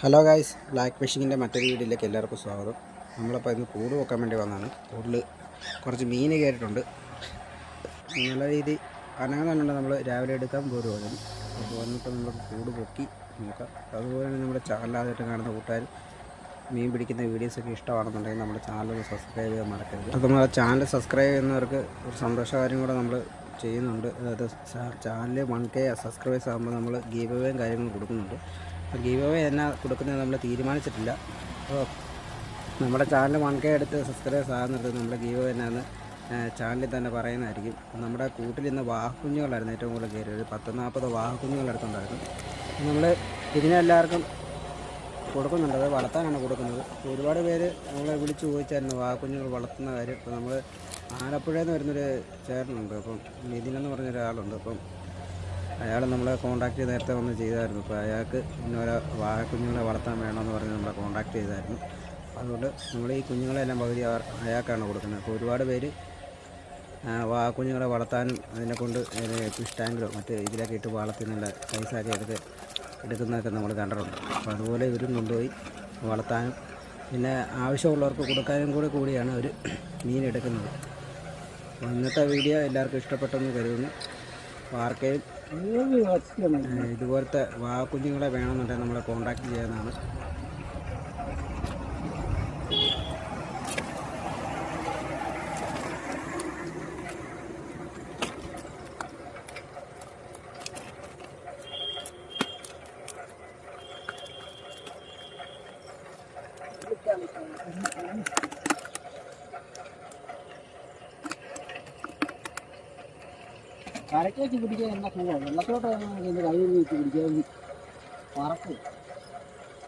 Hello guys black ഫിഷിങ്ങിന്റെ മറ്റൊരു വീഡിയോയിലേക്ക് എല്ലാവർക്കും സ്വാഗതം. നമ്മളിപ്പോൾ ഇന്ന് കൂട് വെക്കാൻ വേണ്ടി വന്നതാണ്. കൂടുതൽ കുറച്ച് മീൻ കയറിയിട്ടുണ്ട്. നല്ല രീതി അനങ്ങുന്നുണ്ട് നമ്മൾ രാവിലെ എടുക്കാൻ പോരുവായിരുന്നു അപ്പോൾ വന്നിപ്പോൾ നമ്മൾ കൂട് പൊക്കി നോക്കാം. അതുപോലെ തന്നെ നമ്മുടെ ചാനലാദ്യമായിട്ട് കാണുന്ന കൂട്ടുകാർ മീൻ പിടിക്കുന്ന വീഡിയോസൊക്കെ ഇഷ്ടമാണെന്നുണ്ടെങ്കിൽ നമ്മുടെ ചാനൽ സബ്സ്ക്രൈബ് ചെയ്യാൻ മറക്കരുത്. അപ്പോൾ നമ്മുടെ ചാനൽ സബ്സ്ക്രൈബ് ചെയ്യുന്നവർക്ക് ഒരു സന്തോഷകാര്യം കൂടെ നമ്മൾ ചെയ്യുന്നുണ്ട്. അതായത് ചാനൽ വൺ കെ സബ്സ്ക്രൈബേഴ്സ് ആകുമ്പോൾ നമ്മൾ ഗീവ് അവേയും കാര്യങ്ങളും കൊടുക്കുന്നുണ്ട്. അപ്പോൾ ഗീവ് അവേ എന്നാ കൊടുക്കുന്നത് നമ്മൾ തീരുമാനിച്ചിട്ടില്ല. അപ്പോൾ നമ്മുടെ ചാനൽ വൺ കെ എടുത്ത് സബ്സ്ക്രൈബേഴ്സ് ആകുന്നത് നമ്മുടെ ഗീവ് അവേ എന്നാന്ന് ചാനലിൽ തന്നെ പറയുന്നതായിരിക്കും. നമ്മുടെ കൂട്ടിൽ ഇന്ന് വാഹക്കുഞ്ഞുങ്ങളായിരുന്നു ഏറ്റവും കൂടുതൽ കയറി ഒരു പത്ത് നാൽപ്പത് വാഹക്കുഞ്ഞുങ്ങളടുത്തുണ്ടായിരുന്നു നമ്മൾ ഇതിനെല്ലാവർക്കും കൊടുക്കുന്നുണ്ട്. അത് വളർത്താനാണ് കൊടുക്കുന്നത്. ഒരുപാട് പേര് നമ്മളെ വിളിച്ച് ചോദിച്ചായിരുന്നു വാക്കുഞ്ഞുങ്ങൾ വളർത്തുന്ന കാര്യം. ഇപ്പോൾ നമ്മൾ ആലപ്പുഴയിൽ നിന്ന് വരുന്നൊരു ചേട്ടനുണ്ട്. അപ്പം നിതിനെന്ന് പറഞ്ഞൊരാളുണ്ട്. അപ്പം അയാൾ നമ്മളെ കോൺടാക്ട് ചെയ്ത് നേരത്തെ വന്ന് ചെയ്തായിരുന്നു. അപ്പോൾ അയാൾക്ക് ഇന്നോരോ വാഴക്കുഞ്ഞുങ്ങളെ വളർത്താൻ വേണമെന്ന് പറഞ്ഞ് നമ്മളെ കോൺടാക്ട് ചെയ്തായിരുന്നു. അതുകൊണ്ട് നമ്മൾ ഈ കുഞ്ഞുങ്ങളെല്ലാം പകുതി അയാൾക്കാണ് കൊടുക്കുന്നത്. അപ്പോൾ ഒരുപാട് പേര് ആ, വാക്കുഞ്ഞുങ്ങളെ വളർത്താനും അതിനെ കൊണ്ട് ഫിഷ് ടാങ്കിലോ മറ്റ് ഇതിലൊക്കെ ഇട്ട് വളർത്തുന്നുള്ള പൈസ പൈസയൊക്കെ എടുത്ത് എടുക്കുന്നതൊക്കെ നമ്മൾ കണ്ടിട്ടുണ്ട്. അപ്പോൾ അതുപോലെ ഇവരും കൊണ്ടുപോയി വളർത്താനും പിന്നെ ആവശ്യമുള്ളവർക്ക് കൊടുക്കാനും കൂടെ കൂടിയാണ് അവർ മീൻ എടുക്കുന്നത്. അപ്പോൾ ഇന്നത്തെ വീഡിയോ എല്ലാവർക്കും ഇഷ്ടപ്പെട്ടെന്ന് കരുതുന്നു. അപ്പോൾ വാ കുഞ്ഞുങ്ങളെ ഇതുപോലത്തെ വേണമെന്നുണ്ടെങ്കിൽ നമ്മളെ കോൺടാക്ട് ചെയ്യാവുന്നതാണ് കരയ്ക്ക് വെച്ച് പിടിക്കാൻ എന്നാ കൂടുതൽ വെള്ളത്തിലോട്ട് കൈ വെച്ച് പിടിക്കാൻ പറക്കും.